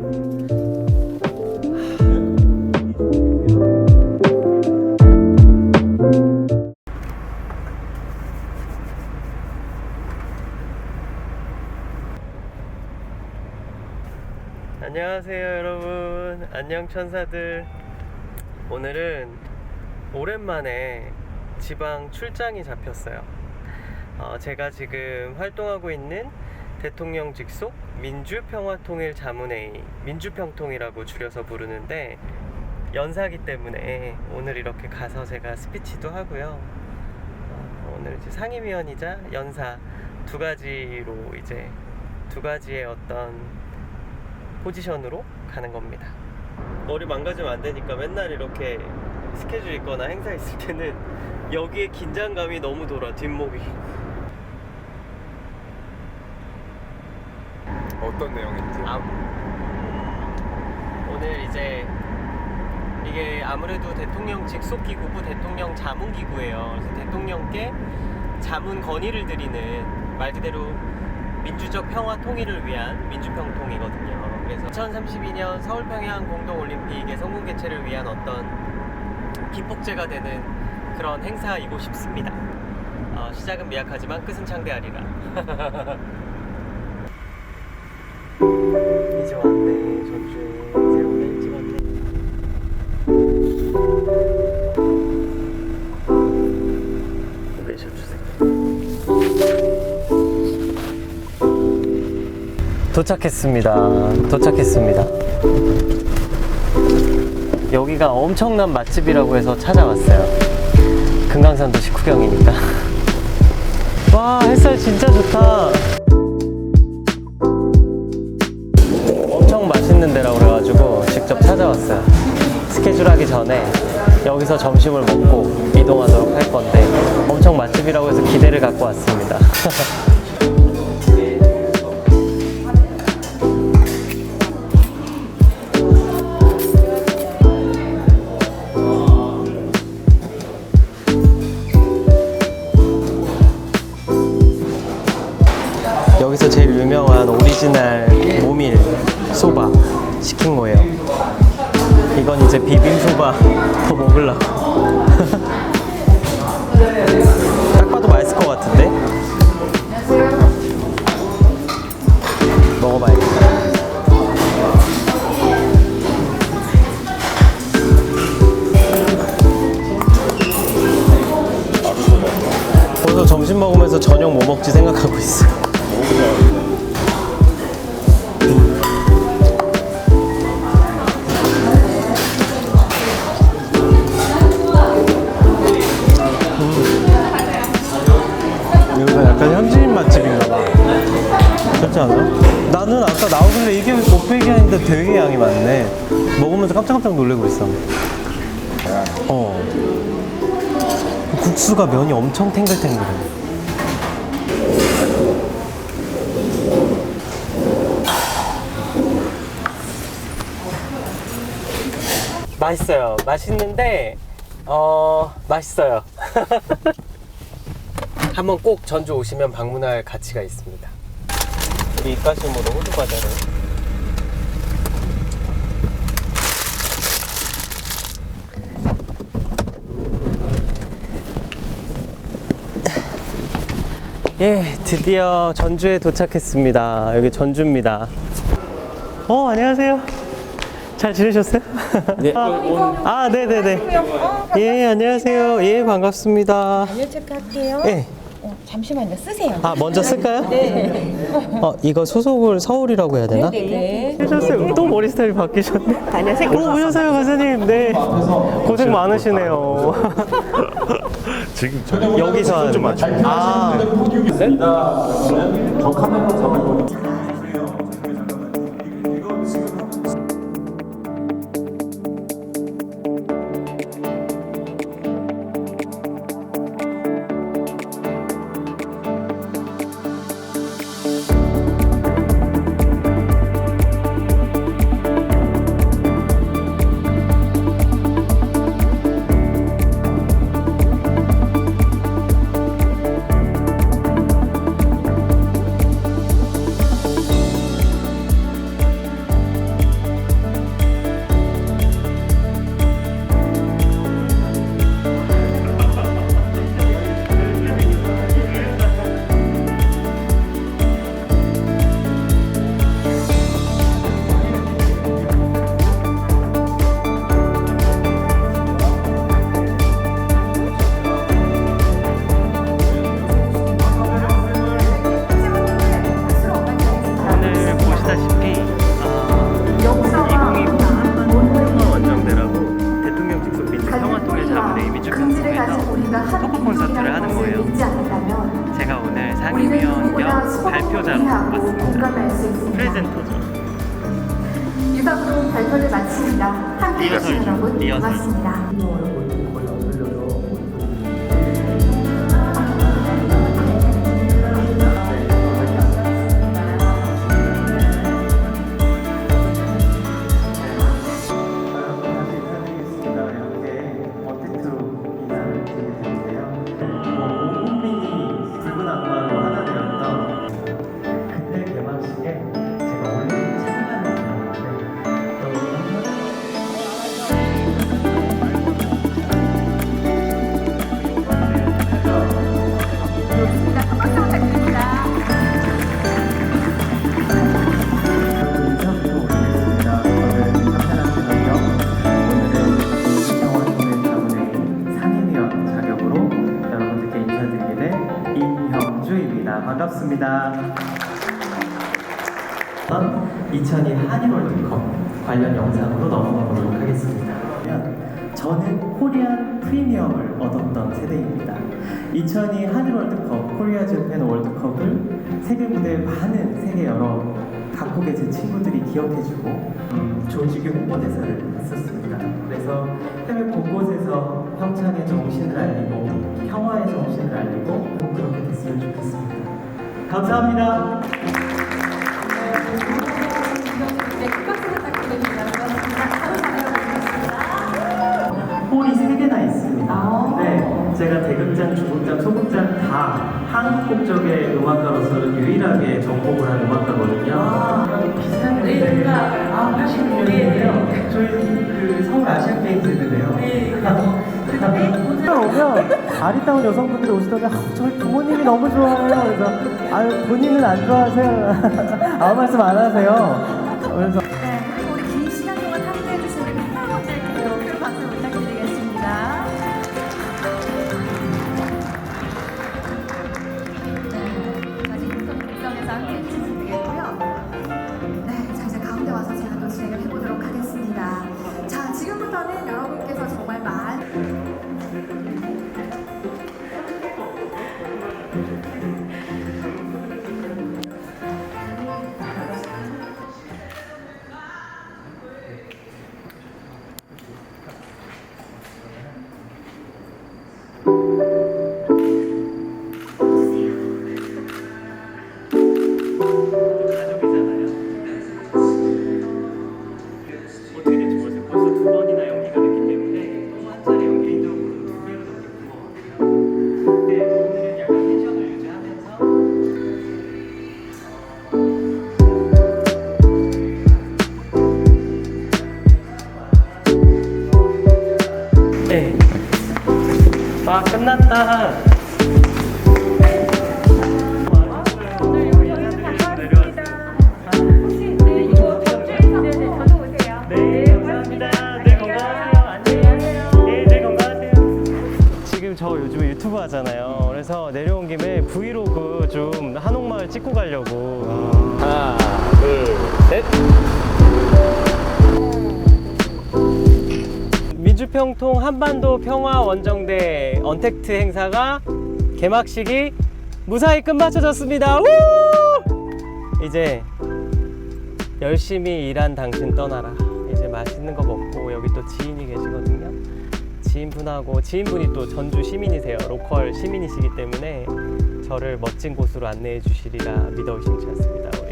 안녕하세요 여러분. 안녕 천사들. 오늘은 오랜만에 지방 출장이 잡혔어요. 어, 제가 지금 활동하고 있는 대통령 직속 민주평화통일자문회의 민주평통이라고 줄여서 부르는데 연사기 때문에 오늘 이렇게 가서 제가 스피치도 하고요 어, 오늘 이제 상임위원이자 연사 두 가지로 이제 두 가지의 어떤 포지션으로 가는 겁니다. 머리 망가지면 안 되니까 맨날 이렇게 스케줄 있거나 행사 있을 때는 여기에 긴장감이 너무 돌아 뒷목이. 어떤 내용인지 아, 오늘 이제 이게 아무래도 대통령 직속 기구고 대통령 자문 기구예요. 그래서 대통령께 자문 건의를 드리는 말 그대로 민주적 평화 통일을 위한 민주평통이거든요. 그래서 2032년 서울 평양 공동 올림픽의 성공 개최를 위한 어떤 기폭제가 되는 그런 행사이고 싶습니다. 어, 시작은 미약하지만 끝은 창대하리라. 왔네 전주에 새로운 일찍 왔네. 도착했습니다. 도착했습니다. 여기가 엄청난 맛집이라고 해서 찾아왔어요. 금강산도 식후경이니까. 와, 햇살 진짜 좋다. 직접 찾아왔어요. 스케줄 하기 전에 여기서 점심을 먹고 이동하도록 할 건데 엄청 맛집이라고 해서 기대를 갖고 왔습니다. 여기서 제일 유명한 오리지널 이건 이제 비빔소바 더 먹으려고. 딱 봐도 맛있을 것 같은데? 먹어봐야겠다. 벌써 점심 먹으면서 저녁 뭐 먹지 생각하고 있어. 그렇지 않아? 나는 아까 나오길래 이게 500이 아닌데 되게 양이 많네. 먹으면서 깜짝깜짝 놀래고 있어. 어. 국수가 면이 엄청 탱글탱글해. 맛있어요. 맛있는데 어 맛있어요. 한번 꼭 전주 오시면 방문할 가치가 있습니다. 우리 입가심으로 호두 과자를. 예, 드디어 전주에 도착했습니다. 여기 전주입니다. 어, 안녕하세요. 잘 지내셨어요? 네. 아, 네네네. 예, 안녕하세요. 예, 반갑습니다. 메뉴 체크할게요. 예. 어, 잠시만요. 쓰세요. 아, 먼저 쓸까요? 네. 어, 이거 소속을 서울이라고 해야 되나? 네. 하셨어요. 또 머리 스타일이 바뀌셨네. 안녕하세요. 오, 오셨어요, 가사님. 네. 고생 많으시네요. 지금 저녁 여기서 하는 좀 맞춰 아, 의미를 가진 우리가 토크 콘서트를 하는 거예요. 제가 오늘 상임위원 겸 발표자로 왔습니다. 프레젠터죠. 유덕으로 발표를 마칩니다. 함께 해주신 여러분 고맙습니다. 반갑습니다. 2002 한일 월드컵 관련 영상으로 넘어가 보도록 하겠습니다. 저는 코리안 프리미엄을 얻었던 세대입니다. 2002 한일 월드컵, 코리아 재팬 월드컵을 세계 무대에 많은 세계 여러 각국의 제 친구들이 기억해주고 음, 조직의 홍보대사를 했었습니다. 그래서 해외 곳곳에서 평창의 정신을 알리고 평화의 정신을 알리고 꼭 그렇게 됐으면 좋겠습니다. 감사합니다. 받아보겠습니다. 홀이 세 개나 있습니다. 아. 네, 제가 대극장, 중극장, 소극장 다 한국 국적의 음악가로서는 유일하게 전공을 한 음악가거든요. 비슷한 네, 데 제가 아, 86년인데요. 저희 그 서울 아시안 게임 세대인데요. 네. 오면 아리따운 여성분들이 오시더니 아, 저희 부모님이 너무 좋아해요. 그래서 아유 본인은 안 좋아하세요. 아무 말씀 안 하세요. 그래서 하잖아요. 그래서 내려온 김에 브이로그 좀 한옥마을 찍고 가려고. 하나, 둘, 셋. 민주평통 한반도 평화 원정대 언택트 행사가 개막식이 무사히 끝마쳐졌습니다. 우! 이제 열심히 일한 당신 떠나라. 이제 맛있는 거 먹고 여기 또 지인이 계시거든요. 지인분하고 지인분이 또 전주 시민이세요. 로컬 시민이시기 때문에 저를 멋진 곳으로 안내해 주시리라 믿어 의심치 않습니다.